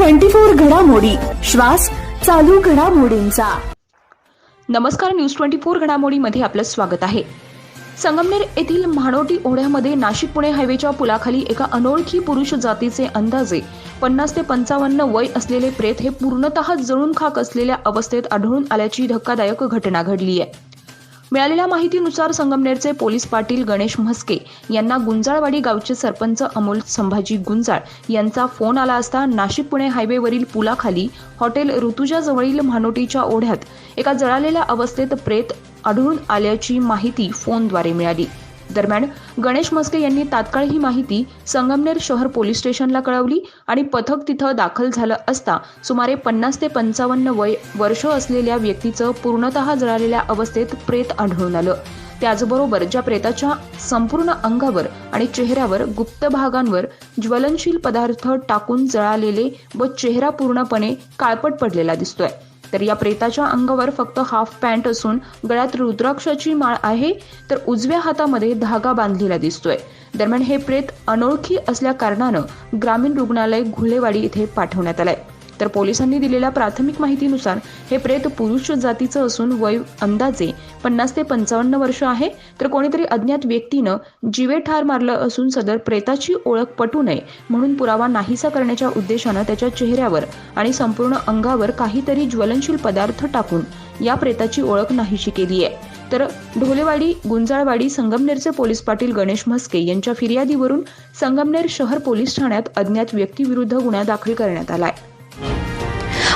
Twenty four घडामोडी. श्वास चालू घडामोडींचा. नमस्कार न्यूज ट्वेंटी फोर घडामोडीमध्ये आपलं स्वागत आहे. संगमनेर येथील म्हाणोटी ओढ्यामध्ये नाशिक पुणे हायवेच्या पुलाखाली एका अनोळखी पुरुष जातीचे अंदाजे पन्नास ते पंचावन्न वय असलेले प्रेत हे पूर्णतः जळून खाक असलेल्या अवस्थेत आढळून आल्याची धक्कादायक घटना घडली आहे. मिळालेल्या माहितीनुसार संगमनेरचे पोलीस पाटील गणेश म्हस्के यांना गुंजाळवाडी गावचे सरपंच अमोल संभाजी गुंजाळ यांचा फोन आला असता नाशिक पुणे हायवेवरील पुलाखाली हॉटेल ऋतुजाजवळील म्हानोटीच्या ओढ्यात एका जळालेल्या अवस्थेत प्रेत आढळून आल्याची माहिती फोनद्वारे मिळाली. दरम्यान गणेश मस्के यांनी तात्काळ ही माहिती संगमनेर शहर पोलीस स्टेशनला कळवली आणि पथक तिथं दाखल झालं असता सुमारे पन्नास ते पंचावन्न वय वर्ष असलेल्या व्यक्तीचं पूर्णतः जळालेल्या अवस्थेत प्रेत आढळून आलं. त्याचबरोबर ज्या प्रेताच्या संपूर्ण अंगावर आणि चेहऱ्यावर गुप्त भागांवर ज्वलनशील पदार्थ टाकून जळालेले व चेहरा पूर्णपणे काळपट पडलेला दिसतोय. तर या प्रेताच्या अंगावर फक्त हाफ पॅन्ट असून गळ्यात रुद्राक्षाची माळ आहे तर उजव्या हातामध्ये धागा बांधलेला दिसतोय. दरम्यान हे प्रेत अनोळखी असल्या कारणानं ग्रामीण रुग्णालय घुलेवाडी इथे पाठवण्यात आलंय. तर पोलिसांनी दिलेल्या प्राथमिक माहितीनुसार हे प्रेत पुरुष जातीचं असून वय अंदाजे पन्नास ते पंचावन्न वर्ष आहे. तर कोणीतरी अज्ञात व्यक्तीनं जीवे ठार मारलं असून सदर प्रेताची ओळख पटू नये म्हणून पुरावा नाहीसा करण्याच्या उद्देशानं त्याच्या चेहऱ्यावर आणि संपूर्ण अंगावर काहीतरी ज्वलनशील पदार्थ टाकून या प्रेताची ओळख नाहीशी केली आहे. तर ढोलेवाडी गुंजाळवाडी संगमनेरचे पोलीस पाटील गणेश म्हस्के यांच्या फिर्यादीवरून संगमनेर शहर पोलीस ठाण्यात अज्ञात व्यक्तीविरुद्ध गुन्हा दाखल करण्यात आलाय.